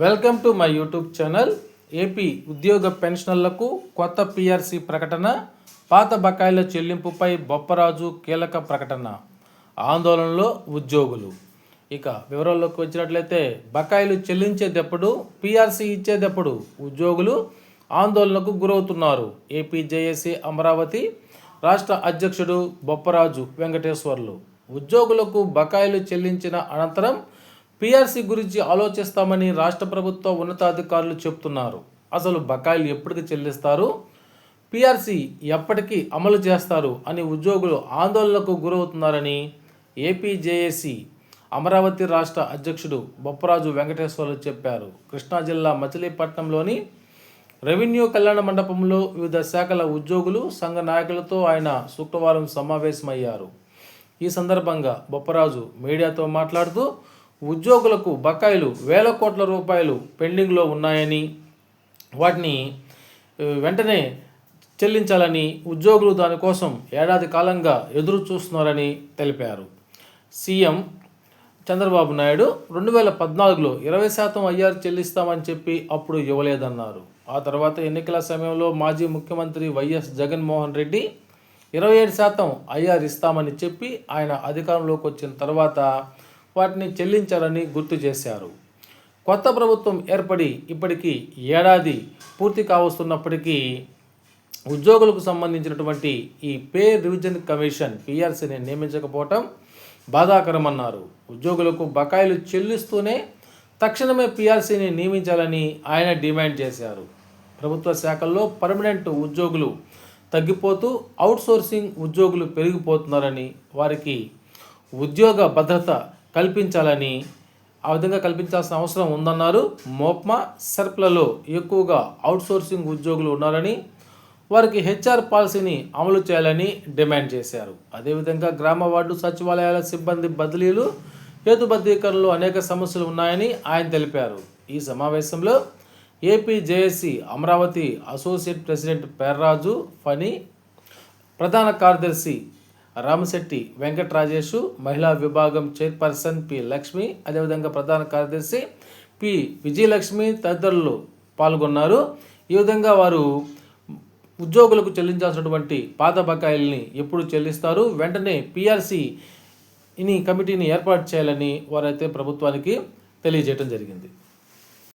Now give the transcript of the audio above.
Welcome to my YouTube channel. AP ఉద్యోగ పెన్షనర్లకు కొత్త పిఆర్సి ప్రకటన పాత బకాయిల చెల్లింపుపై బొప్పరాజు కీలక ప్రకటన ఆందోళనలో ఉద్యోగులు. ఇక వివరాల్లోకి వచ్చినట్లయితే బకాయిలు చెల్లించేటప్పుడు పిఆర్సి ఇచ్చేటప్పుడు ఉద్యోగులు ఆందోళనకు గురవుతున్నారు. ఏపీ జేఏసీ అమరావతి రాష్ట్ర అధ్యక్షుడు బొప్పరాజు వెంకటేశ్వర్లు. ఉద్యోగులకు బకాయిలు చెల్లించిన అనంతరం పీఆర్సీ గురించి ఆలోచిస్తామని రాష్ట్ర ప్రభుత్వ ఉన్నతాధికారులు చెప్తున్నారు. అసలు బకాయిలు ఎప్పటికి చెల్లిస్తారు? పిఆర్సీ ఎప్పటికీ అమలు చేస్తారు అని ఉద్యోగులు ఆందోళనకు గురవుతున్నారని ఏపీజేఏసీ అమరావతి రాష్ట్ర అధ్యక్షుడు బొప్పరాజు వెంకటేశ్వర్లు చెప్పారు. కృష్ణా జిల్లా మచిలీపట్నంలోని రెవెన్యూ కళ్యాణ మండపంలో వివిధ శాఖల ఉద్యోగులు సంఘ నాయకులతో ఆయన శుక్రవారం సమావేశమయ్యారు. ఈ సందర్భంగా బొప్పరాజు మీడియాతో మాట్లాడుతూ ఉద్యోగులకు బకాయిలు వేల కోట్ల రూపాయలు పెండింగ్లో ఉన్నాయని వాటిని వెంటనే చెల్లించాలని ఉద్యోగులు దానికోసం ఏడాది కాలంగా ఎదురు చూస్తున్నారని తెలిపారు. సీఎం చంద్రబాబు నాయుడు రెండు వేల పద్నాలుగులో ఇరవై శాతం ఐఆర్ చెల్లిస్తామని చెప్పి అప్పుడు ఇవ్వలేదన్నారు. ఆ తర్వాత ఎన్నికల సమయంలో మాజీ ముఖ్యమంత్రి వైఎస్ జగన్మోహన్ రెడ్డి ఇరవై ఏడు శాతం ఐఆర్ ఇస్తామని చెప్పి ఆయన అధికారంలోకి వచ్చిన తర్వాత వాటిని చెల్లించాలని గుర్తు చేశారు. కొత్త ప్రభుత్వం ఏర్పడి ఇప్పటికీ ఏడాది పూర్తి కావస్తున్నప్పటికీ ఉద్యోగులకు సంబంధించినటువంటి ఈ పే రివిజన్ కమిషన్ పిఆర్సీని నియమించకపోవటం బాధాకరమన్నారు. ఉద్యోగులకు బకాయిలు చెల్లిస్తూనే తక్షణమే పిఆర్సీని నియమించాలని ఆయన డిమాండ్ చేశారు. ప్రభుత్వ శాఖల్లో పర్మనెంట్ ఉద్యోగులు తగ్గిపోతూ అవుట్సోర్సింగ్ ఉద్యోగులు పెరిగిపోతున్నారని వారికి ఉద్యోగ భద్రత కల్పించాలని ఆ విధంగా కల్పించాల్సిన అవసరం ఉందన్నారు. మోప్మా సర్ప్లలో ఎక్కువగా అవుట్సోర్సింగ్ ఉద్యోగులు ఉన్నారని వారికి హెచ్ఆర్ పాలసీని అమలు చేయాలని డిమాండ్ చేశారు. అదేవిధంగా గ్రామ వార్డు సచివాలయాల సిబ్బంది బదిలీలు హేతుబద్ధీకరణలో అనేక సమస్యలు ఉన్నాయని ఆయన తెలిపారు. ఈ సమావేశంలో AP JAC Amaravati associate president Perraju Phani ప్రధాన కార్యదర్శి రామశెట్టి వెంకటరాజేషు మహిళా విభాగం చైర్పర్సన్ పి లక్ష్మి అదేవిధంగా ప్రధాన కార్యదర్శి పి విజయలక్ష్మి తదితరులు పాల్గొన్నారు. ఈ విధంగా వారు ఉద్యోగులకు చెల్లించాల్సినటువంటి పాత బకాయిల్ని ఎప్పుడు చెల్లిస్తారు? వెంటనే పిఆర్సి ఇని కమిటీని ఏర్పాటు చేయాలని వారైతే ప్రభుత్వానికి తెలియజేయడం జరిగింది.